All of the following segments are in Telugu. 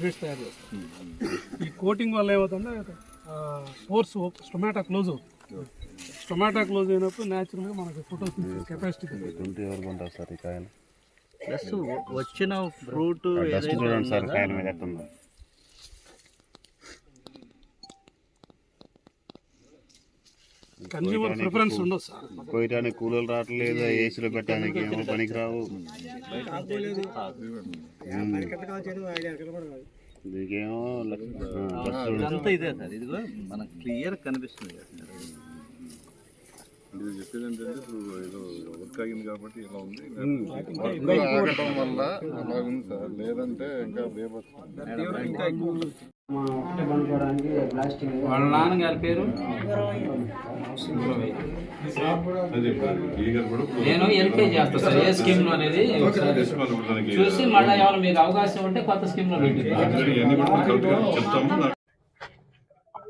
కార్బోహైడ్రేట్స్ తయారు చేస్తారు. ఈ కోటింగ్ వల్ల ఏమవుతుందంటే స్పోర్ట్స్ స్టొమాటో క్లోజ్ అవుతుంది. స్టొమాటో క్లోజ్ అయినప్పుడు న్యాచురల్గా మనకి ఫోటోస్ కెపాసిటీ గుంటూ ఎవరు కొంటారు సార్ ఈ కాయలు? ప్లస్ వచ్చిన ఫ్రూట్ డస్ట్ చూడండి సార్ కాయల మీద ఎట్టుందో కన్జ్యూమర్ ప్రిఫరెన్స్ ఉండదు సార్. కోయటానికి రావట్లేదు ఏసీలో పెట్టడానికి ఏమో దీనికేమో. ఇదంతా ఇదే సార్. కూడా మనకు క్లియర్ కనిపిస్తుంది. ఇది చెప్పేది ఏంటంటే ఇప్పుడు ఏదో వర్క్ ఆగింది కాబట్టి ఇలా ఉంది. ఆగటం వల్ల సార్. లేదంటే ఇంకా బేబత్సం వాళ్ళ నాన్నగారి పేరు? నేను ఎల్కేజీ చేస్తా సార్ ఏ స్కీమ్లో అనేది ఒకసారి చూసి మళ్ళీ ఏమైనా మీకు అవకాశం ఉంటే కొత్త స్కీమ్లో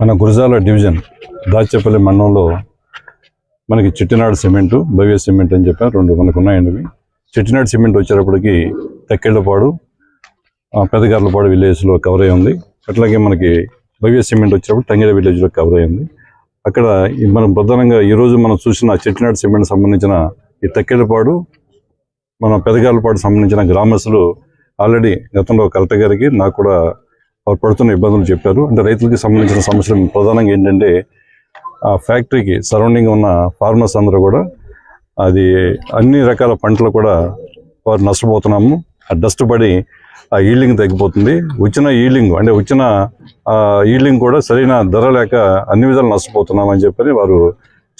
మన గురజాల డివిజన్ దాచేపల్లి మండలంలో మనకి చిట్టినాడు సిమెంటు భవ్య సిమెంట్ అని చెప్పారు రెండు మనకు ఉన్నాయండి ఇవి చిట్టినాడు సిమెంట్ వచ్చేటప్పటికి తెక్కెళ్ళపాడు ఆ, పెదగార్లపాడు విలేజ్లో కవర్ అయి ఉంది. అట్లాగే మనకి భవ్య సిమెంట్ వచ్చేటప్పుడు తంగిడ విలేజ్లో కవర్ అయింది. అక్కడ మనం ప్రధానంగా ఈరోజు మనం చూసిన చెట్టినాడు సిమెంట్ సంబంధించిన ఈ తెక్కెళ్ళపాడు మన పెదగాలపాడు సంబంధించిన గ్రామస్తులు ఆల్రెడీ గతంలో కలెక్టర్ గారికి నాకు కూడా వారు పడుతున్న ఇబ్బందులు చెప్పారు. అంటే రైతులకి సంబంధించిన సమస్యలు ప్రధానంగా ఏంటంటే ఆ ఫ్యాక్టరీకి సరౌండింగ్ ఉన్న ఫార్మర్స్ అందరూ కూడా అది అన్ని రకాల పంటలు కూడా వారు నష్టపోతున్నాము. ఆ డస్ట్ పడి ఆ ఈల్డింగ్ తగ్గిపోతుంది. వచ్చిన ఈల్డింగ్ అంటే వచ్చిన ఆ ఈల్డింగ్ కూడా సరైన ధర లేక అన్ని విధాలు నష్టపోతున్నాం అని చెప్పని వారు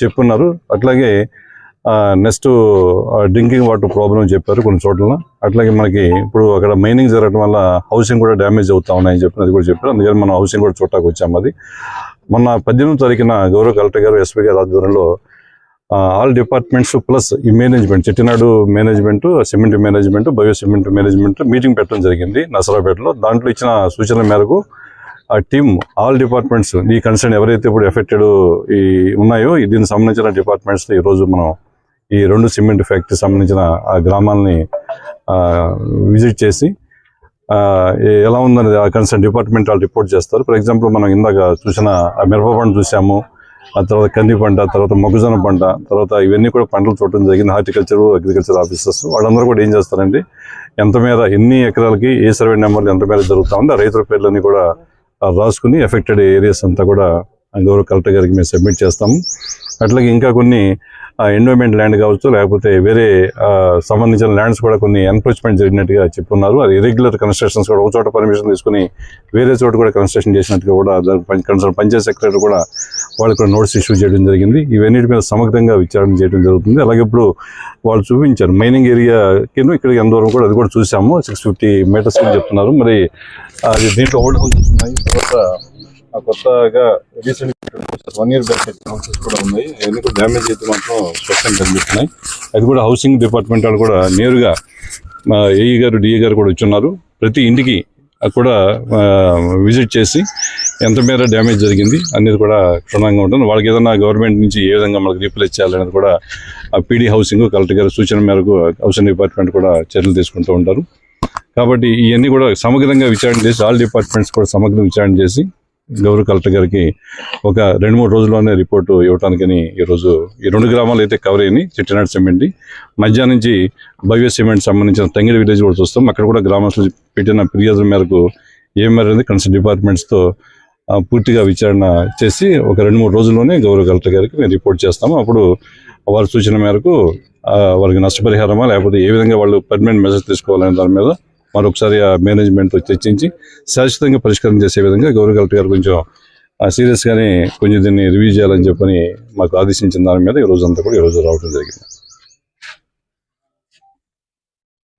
చెప్పున్నారు. అట్లాగే నెక్స్ట్ డ్రింకింగ్ వాటర్ ప్రాబ్లం చెప్పారు కొన్ని చోట్ల. అట్లాగే మనకి ఇప్పుడు అక్కడ మైనింగ్ జరగడం వల్ల హౌసింగ్ కూడా డ్యామేజ్ అవుతా ఉన్నాయని చెప్పి అది కూడా చెప్పారు. అందుకని మనం హౌసింగ్ కూడా చూడటానికి వచ్చాము అది. మొన్న పద్దెనిమిది తారీఖున గౌరవ కలెక్టర్ గారు ఎస్పీ గారి ఆధ్వర్యంలో ఆల్ డిపార్ట్మెంట్స్ ప్లస్ ఈ management Chettinad management cement management bio cement management meeting పెట్టడం జరిగింది నసరాపేటలో దాంట్లో ఇచ్చిన సూచనల మేరకు ఆ టీమ్ ఆల్ డిపార్ట్మెంట్స్ ఈ కన్సర్న్ ఎవరైతే ఇప్పుడు ఎఫెక్టెడ్ ఈ ఉన్నాయో దీనికి సంబంధించిన డిపార్ట్మెంట్స్ ఈ రోజు మనం ఈ రెండు సిమెంట్ ఫ్యాక్టరీ సంబంధించిన ఆ గ్రామాలని విజిట్ చేసి ఆ, ఎలా ఉందనేది ఆ కన్సర్న్ డిపార్ట్మెంట్ వాళ్ళు రిపోర్ట్ చేస్తారు. ఫర్ ఎగ్జాంపుల్ మనం ఇందాక చూసిన మిరప పండు చూసాము. ఆ తర్వాత కంది పంట తర్వాత మొక్కజొన్న పంట తర్వాత ఇవన్నీ కూడా పంటలు చూడటం జరిగింది. హార్టికల్చర్ అగ్రికల్చర్ ఆఫీసర్స్ వాళ్ళందరూ కూడా ఏం చేస్తారంటే ఎంత మేర ఎన్ని ఎకరాలకి ఏ సర్వే నెంబర్లు ఎంత మేర జరుగుతా ఉందో రైతుల పేర్లన్నీ కూడా రాసుకుని ఎఫెక్టెడ్ ఏరియాస్ అంతా కూడా గౌరవ కలెక్టర్ గారికి మేము సబ్మిట్ చేస్తాము. అట్లాగే ఇంకా కొన్ని ఎండోమెంట్ ల్యాండ్ కావచ్చు లేకపోతే వేరే సంబంధించిన ల్యాండ్స్ కూడా కొన్ని ఎన్క్రోచ్మెంట్ జరిగినట్టుగా చెప్పున్నారు. అది ఇరెగ్యులర్ కన్స్ట్రక్షన్స్ కూడా ఒక చోట పర్మిషన్ తీసుకుని వేరే చోట కూడా కన్స్ట్రక్షన్ చేసినట్టుగా కూడా కన్సర్న్ పంచాయత్ సెక్రటరీ కూడా వాళ్ళకి కూడా నోటీస్ ఇష్యూ చేయడం జరిగింది. ఇవన్నిటి మీద సమగ్రంగా విచారణ చేయడం జరుగుతుంది. అలాగే ఇప్పుడు వాళ్ళు చూపించారు మైనింగ్ ఏరియాకి ఇక్కడికి ఎంత దూరం కూడా అది కూడా చూసాము. సిక్స్ ఫిఫ్టీ మీటర్స్ చెప్తున్నారు. మరి అది దీంట్లో ఓల్డ్ హౌసెస్ ఉన్నాయి తర్వాత కొత్తగా recent one year back houses కూడా ఉన్నాయి. అవన్నీ కూడా డ్యామేజ్ అయితే మాత్రం స్పష్టంగా కనిపిస్తున్నాయి. అది కూడా హౌసింగ్ డిపార్ట్మెంట్ వాళ్ళు కూడా నేరుగా మా ఏఈ గారు డిఏ గారు కూడా వచ్చున్నారు. ప్రతి ఇంటికి కూడా విజిట్ చేసి ఎంత మేర డ్యామేజ్ జరిగింది అనేది కూడా క్షుణ్ణంగా ఉంటుంది. వాళ్ళకి ఏదైనా గవర్నమెంట్ నుంచి ఏ విధంగా మనకి రీప్లేస్ చేయాలనేది కూడా ఆ పీడీ హౌసింగ్ కలెక్టర్ గారి సూచన మేరకు హౌసింగ్ డిపార్ట్మెంట్ కూడా చర్యలు తీసుకుంటూ ఉంటారు. కాబట్టి ఇవన్నీ కూడా సమగ్రంగా విచారణ చేసి ఆల్ డిపార్ట్మెంట్స్ కూడా సమగ్ర విచారణ చేసి గౌరవ కలెక్టర్ గారికి ఒక రెండు మూడు రోజుల్లోనే రిపోర్టు ఇవ్వటానికని ఈరోజు ఈ రెండు గ్రామాలు అయితే కవర్ అయినాయి. చిట్టినాడు సిమెంట్ మధ్యాహ్నం నుంచి భవ్య సిమెంట్ సంబంధించిన తంగిడి విలేజ్ కూడా చూస్తాం. అక్కడ కూడా గ్రామస్తులు పెట్టిన ఫిర్యాదుల మేరకు ఏం మేరకు కన్సర్న్ డిపార్ట్మెంట్స్తో పూర్తిగా విచారణ చేసి ఒక రెండు మూడు రోజుల్లోనే గౌరవ కలెక్టర్ గారికి మేము రిపోర్ట్ చేస్తాము. అప్పుడు వారి సూచన మేరకు వారికి నష్టపరిహారమా లేకపోతే ఏ విధంగా వాళ్ళు పర్మనెంట్ మెజర్స్ తీసుకోవాలనే దాని మీద మరొకసారి ఆ మేనేజ్మెంట్తో చర్చించి శాశ్వతంగా పరిష్కారం చేసే విధంగా గౌరవ కలెక్టర్ గారు కొంచెం సీరియస్గానే కొంచెం దీన్ని రివ్యూ చేయాలని చెప్పని మాకు ఆదేశించిన దాని మీద ఈ అంతా కూడా ఈ రోజు రావడం జరిగింది.